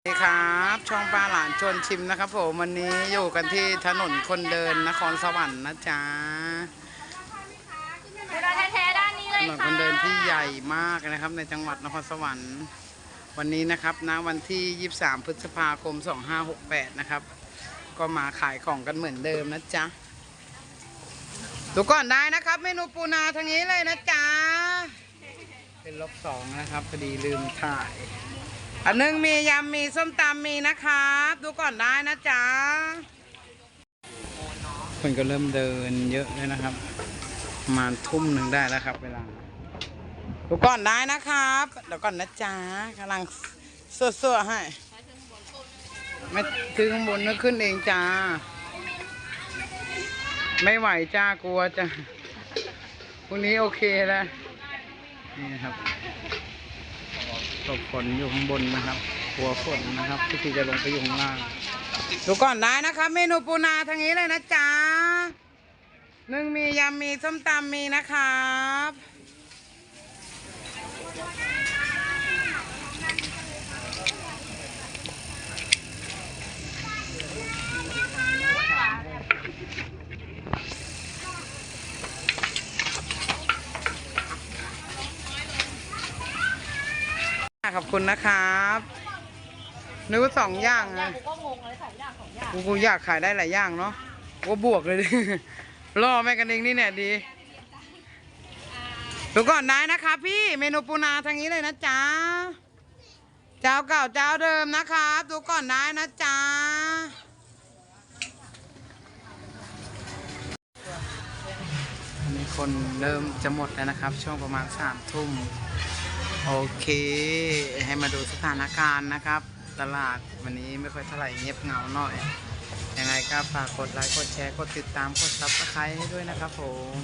สวัสดีครับช่องปลาหลานชวนชิมนะครับผมวันนี้อยู่กันที่ถนนคนเดินนครสวรรค์นะจ๊ะเวลาแท้ๆด้านนี้เลถยนนค่ะคนเดินที่ใหญ่มากนะครับ ในจังหวัดนครสวรรค์ วันนี้นะครับนะวันที่ 23 พฤษภาคม 2568 นะครับ ก็มาขายของกันเหมือนเดิมนะจ๊ะดูก่อนได้นะครับ เมนูปูนาทางนี้เลยนะจ๊ะเป็นลบสองนะครับพอดีลืมถ่าย อันนึงมียำมีส้มตำมีนะครับ ดูก่อนได้นะจ๊ะคนก็เริ่มเดินเยอะเลยนะครับประมาณทุ่มหนึ่งได้แล้วครับ เวลา ดูก่อนได้นะครับเดี๋ยวก่อนนะจ๊ะกำลังสวดๆให้ไม่ถึงข้างบนนึกขึ้นเองจ้า ไม่ไหวจ้ากลัวจ้าพรุ่งนี้โอเคแล้วนี่นะครับ ตกฝนอยู่ข้างบนนะครับหัวฝนนะครับที่ที่จะลงไปอยู่ข้างล่างดูก่อนได้นะครับเมนูปูนาทางนี้เลยนะจ๊ะหนึ่งมียำมีส้มตำมีนะครับ ขอบคุณนะครับนึกว่าสองอย่างนะกูก็งงเลยสองอย่างสองอย่างกูกูอยากขายได้หลายอย่างเนาะกูบวกเลยดิล่อแม่กันเองนี่เนี่ยดีดูก่อนได้นะคะพี่เมนูปูนาทางนี้เลยนะจ๊ะเจ้าเก่าเจ้าเดิมนะครับดูก่อนได้นะจ๊ะอันนี้คนเริ่มจะหมดแล้วนะครับ ช่วงประมาณสามทุ่ม โอเค ให้มาดูสถานการณ์นะครับ ตลาดวันนี้ไม่ค่อยเท่าไหร่เงียบเหงาหน่อย ยังไงก็ฝากกดไลค์กดแชร์กดติดตามกดซับสไครต์ให้ด้วยนะครับผม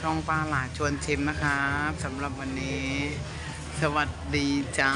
ช่องปลาหลาชวนชิมนะครับสำหรับวันนี้ สวัสดีจ้า